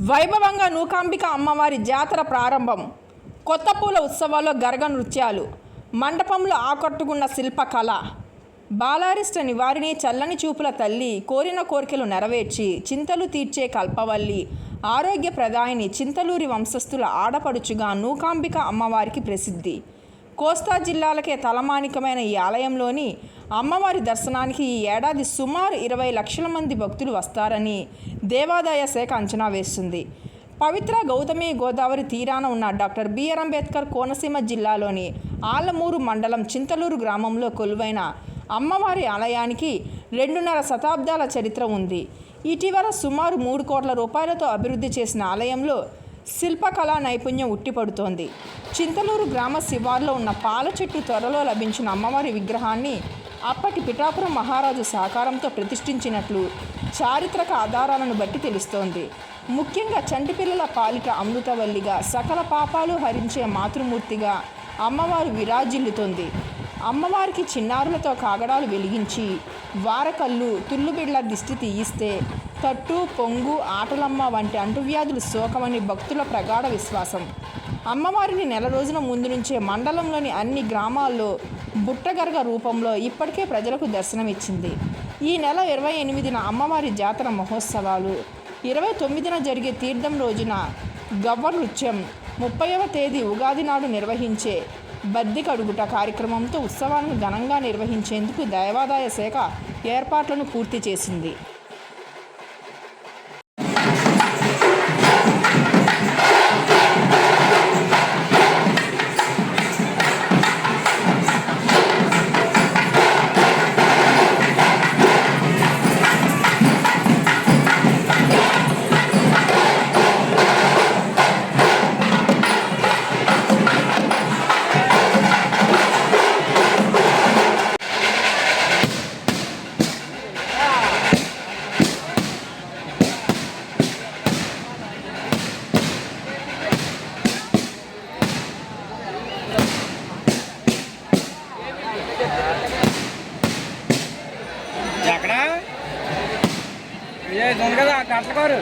వైభవంగా నూకాంబిక అమ్మవారి జాతర ప్రారంభం. కొత్త పూల ఉత్సవాల్లో గరగ నృత్యాలు. మండపంలో ఆకట్టుకున్న శిల్పకళ. బాలారిష్ట నివారిణి చల్లని చూపుల తల్లి కోరిన కోరికలు నెరవేర్చి చింతలు తీర్చే కల్పవల్లి. ఆరోగ్య ప్రదాయిని చింతలూరి వంశస్థుల ఆడపడుచుగా నూకాంబిక అమ్మవారికి ప్రసిద్ధి. కోస్తా జిల్లాలకే తలమానికమైన ఈ ఆలయంలోని అమ్మవారి దర్శనానికి ఈ ఏడాది సుమారు ఇరవై లక్షల మంది భక్తులు వస్తారని దేవాదాయ శాఖ అంచనా వేస్తుంది. పవిత్ర గౌతమి గోదావరి తీరాన ఉన్న డాక్టర్ బిఆర్ అంబేద్కర్ కోనసీమ జిల్లాలోని ఆలమూరు మండలం చింతలూరు గ్రామంలో కొలువైన అమ్మవారి ఆలయానికి రెండున్నర శతాబ్దాల చరిత్ర ఉంది. ఇటీవల సుమారు మూడు కోట్ల రూపాయలతో అభివృద్ధి చేసిన ఆలయంలో శిల్పకళా నైపుణ్యం ఉట్టిపడుతోంది. చింతలూరు గ్రామ శివార్లో ఉన్న పాల చెట్టు త్వరలో లభించిన అమ్మవారి విగ్రహాన్ని అప్పటి పిఠాపురం మహారాజు సహకారంతో ప్రతిష్ఠించినట్లు చారిత్రక ఆధారాలను బట్టి తెలుస్తోంది. ముఖ్యంగా చంటిపిల్లల పాలిట అమృతవల్లిగా సకల పాపాలు హరించే మాతృమూర్తిగా అమ్మవారు విరాజిల్లుతోంది. అమ్మవారికి చిన్నారులతో కాగడాలు వెలిగించి వారకల్లు తుల్లుబిళ్ళ దిష్టి తీయిస్తే తట్టు పొంగు ఆటలమ్మ వంటి అంటువ్యాధులు సోకమని భక్తుల ప్రగాఢ విశ్వాసం. అమ్మవారిని నెల రోజుల ముందు నుంచే మండలంలోని అన్ని గ్రామాల్లో బుట్టగరగ రూపంలో ఇప్పటికే ప్రజలకు దర్శనమిచ్చింది. ఈ నెల ఇరవై ఎనిమిదిన అమ్మవారి జాతర మహోత్సవాలు. ఇరవై తొమ్మిదిన జరిగే తీర్థం రోజున గవ్వ నృత్యం ముప్పైవ తేదీ ఉగాది నాడు నిర్వహించే బద్దికడుగుట కార్యక్రమంతో ఉత్సవాలను ఘనంగా నిర్వహించేందుకు దేవాదాయ శాఖ ఏర్పాట్లను పూర్తి చేసింది. కదా కట్టగారు